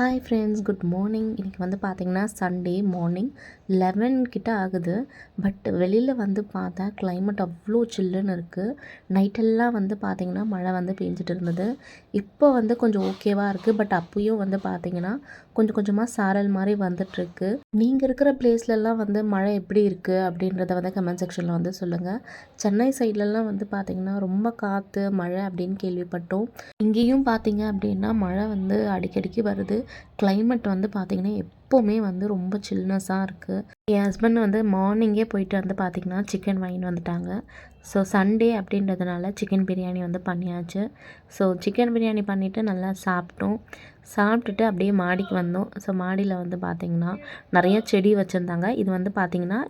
Hi friends good morning இன்றைக்கி வந்து பார்த்திங்கன்னா சண்டே மார்னிங் லெவன் கிட்ட ஆகுது. பட் வெளியில் வந்து பார்த்தா கிளைமேட் அவ்வளோ சில்லுன்னு இருக்குது நைட்டெல்லாம் வந்து பார்த்திங்கன்னா மழை வந்து பெஞ்சிட்டு இருந்தது. இப்போ வந்து கொஞ்சம் ஓகேவாக இருக்குது பட் அப்பயும் வந்து பார்த்திங்கன்னா கொஞ்சம் கொஞ்சமாக சாரல் மாதிரி வந்துட்டுருக்கு நீங்கள் இருக்கிற பிளேஸ்லலாம் வந்து மழை எப்படி இருக்குது அப்படின்றத வந்து கமெண்ட் செக்ஷனில் வந்து சொல்லுங்கள் சென்னை சைட்லலாம் வந்து பார்த்திங்கன்னா ரொம்ப காற்று மழை அப்படின்னு கேள்விப்பட்டோம். இங்கேயும் பார்த்தீங்க அப்படின்னா மழை வந்து அடிக்கடிக்கு வருது. கிளைமேட் வந்து பார்த்திங்கன்னா எப்போவுமே வந்து ரொம்ப சில்னஸாக இருக்குது என் ஹஸ்பண்ட் வந்து மார்னிங்கே போயிட்டு வந்து பார்த்திங்கன்னா சிக்கன் வாங்கிட்டு வந்துட்டாங்க. ஸோ சண்டே அப்படின்றதுனால சிக்கன் பிரியாணி வந்து பண்ணியாச்சு. ஸோ சிக்கன் பிரியாணி பண்ணிவிட்டு நல்லா சாப்பிட்டோம். சாப்பிட்டுட்டு அப்படியே மாடிக்கு வந்தோம். ஸோ மாடியில் வந்து பார்த்திங்கன்னா நிறைய செடி வச்சுருந்தாங்க. இது வந்து பார்த்திங்கன்னா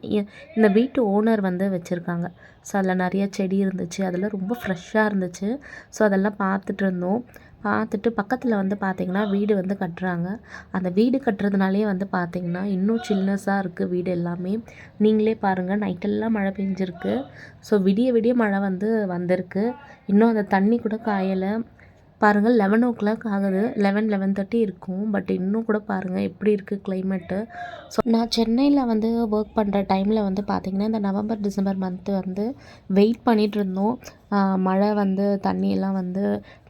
இந்த வீட்டு ஓனர் வந்து வச்சுருக்காங்க. ஸோ அதில் நிறைய செடி இருந்துச்சு. அதில் ரொம்ப ஃப்ரெஷ்ஷாக இருந்துச்சு. ஸோ அதெல்லாம் பார்த்துட்டு இருந்தோம். பார்த்துட்டு பக்கத்தில் வந்து பார்த்திங்கன்னா வீடு வந்து கட்டுறாங்க. அந்த வீடு கட்டுறதுனாலே வந்து பார்த்திங்கன்னா இன்னும் சில்னஸாக இருக்குது வீடு எல்லாமே. நீங்களே பாருங்கள் நைட்டெல்லாம் மழை பெஞ்சிருக்கு. ஸோ விடிய விடிய மழை வந்து வந்திருக்கு. இன்னும் அந்த தண்ணி கூட காயலை. பாருங்கள் லெவன் ஓ கிளாக் ஆகுது. லெவன் லெவன் தேர்ட்டி இருக்கும். பட் இன்னும் கூட பாருங்கள் எப்படி இருக்குது கிளைமேட்டு ஸோ நான் சென்னையில் வந்து ஒர்க் பண்ணுற டைமில் வந்து பார்த்திங்கன்னா இந்த நவம்பர் டிசம்பர் மந்த்து வந்து வெயிட் பண்ணிகிட்டு இருந்தோம். மழை வந்து தண்ணியெல்லாம் வந்து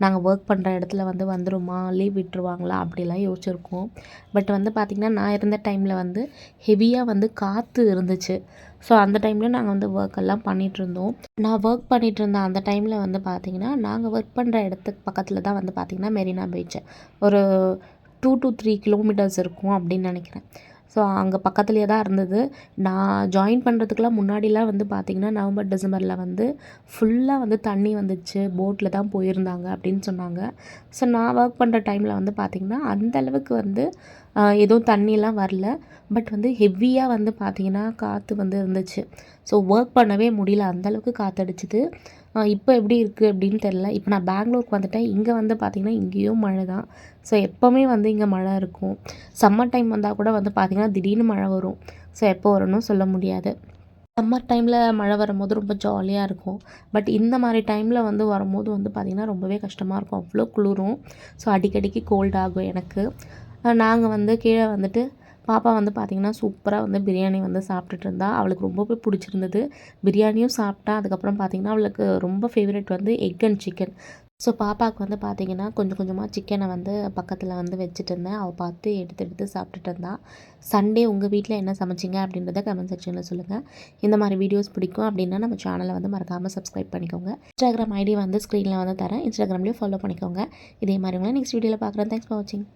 நாங்கள் ஒர்க் பண்ணுற இடத்துல வந்து வந்துருமா? லீவ் விட்டுருவாங்களா? அப்படிலாம் யோசிச்சிருக்கோம். பட் வந்து பார்த்திங்கன்னா நான் இருந்த டைமில் வந்து ஹெவியாக வந்து காற்று இருந்துச்சு. ஸோ அந்த டைமில் நாங்கள் வந்து ஒர்க் எல்லாம் பண்ணிகிட்டு இருந்தோம் நான் ஒர்க் பண்ணிகிட்டு இருந்த அந்த டைமில் வந்து பார்த்திங்கன்னா நாங்கள் ஒர்க் பண்ணுற இடத்துக்கு பக்கத்தில் தான் வந்து பார்த்திங்கன்னா மெரினா பீச் ஒரு டூ டு த்ரீ கிலோமீட்டர்ஸ் இருக்கும் அப்படின்னு நினைக்கிறேன். ஸோ அங்கே பக்கத்துலேயே தான் இருந்தது. நான் ஜாயின் பண்ணுறதுக்குலாம் முன்னாடிலாம் வந்து பார்த்திங்கன்னா நவம்பர் டிசம்பரில் வந்து ஃபுல்லாக வந்து தண்ணி வந்துச்சு. போட்டில் தான் போயிருந்தாங்க அப்படின்னு சொன்னாங்க. ஸோ நான் ஒர்க் பண்ணுற டைமில் வந்து பார்த்திங்கன்னா அந்த அளவுக்கு வந்து எதுவும் தண்ணியெலாம் வரல. பட் வந்து ஹெவியாக வந்து பார்த்திங்கன்னா காற்று வந்து இருந்துச்சு. ஸோ ஒர்க் பண்ணவே முடியல. அந்தளவுக்கு காற்றடிச்சிது இப்போ எப்படி இருக்குது அப்படின்னு தெரில இப்போ நான் பெங்களூருக்கு வந்துட்டேன். இங்கே வந்து பார்த்திங்கன்னா இங்கேயும் மழை தான் ஸோ எப்போவுமே வந்து இங்கே மழை இருக்கும். சம்மர் டைம் வந்தால் கூட வந்து பார்த்திங்கன்னா திடீர்னு மழை வரும். ஸோ எப்போ வரும்னு சொல்ல முடியாது. சம்மர் டைமில் மழை வரும்போது ரொம்ப ஜாலியாக இருக்கும். பட் இந்த மாதிரி டைமில் வந்து வரும்போது வந்து பார்த்திங்கன்னா ரொம்பவே கஷ்டமாக இருக்கும். அவ்வளோ குளிரும். ஸோ அடிக்கடிக்கு கோல்ட் ஆகும் எனக்கு. நாங்கள் வந்து கீழே வந்துட்டு பாப்பா வந்து பார்த்திங்கன்னா சூப்பராக வந்து பிரியாணி வந்து சாப்பிட்டுட்டு இருந்தா. அவளுக்கு ரொம்பவே பிடிச்சிருந்தது. பிரியாணியும் சாப்பிட்டா. அதுக்கப்புறம் பார்த்திங்கன்னா அவளுக்கு ரொம்ப ஃபேவரட் வந்து எக் அண்ட் சிக்கன் ஸோ பாப்பாவுக்கு வந்து பார்த்திங்கன்னா கொஞ்சம் கொஞ்சமாக சிக்கனை வந்து பக்கத்தில் வந்து வச்சுட்டு இருந்தேன். அவள் பார்த்து எடுத்து எடுத்து சாப்பிட்டுட்டு இருந்தா. சண்டே உங்கள் வீட்டில் என்ன சமைச்சிங்க அப்படின்றத கமெண்ட் செக்ஷனில் சொல்லுங்கள் இந்த மாதிரி வீடியோஸ் பிடிக்கும் அப்படின்னா நம்ம சேனலை வந்து மறக்காமல் சப்ஸ்கிரைப் பண்ணிக்கோங்க. இன்ஸ்டாகிராம் ஐடி வந்து ஸ்க்ரீனில் வந்து தரேன். இன்ஸ்டாகிராம்லேயும் ஃபாலோ பண்ணிக்கோங்க. இதே மாதிரி உங்களை நெக்ஸ்ட் வீடியோவில் பார்க்குறேன். தேங்க்ஸ் ஃபார் வாட்சிங்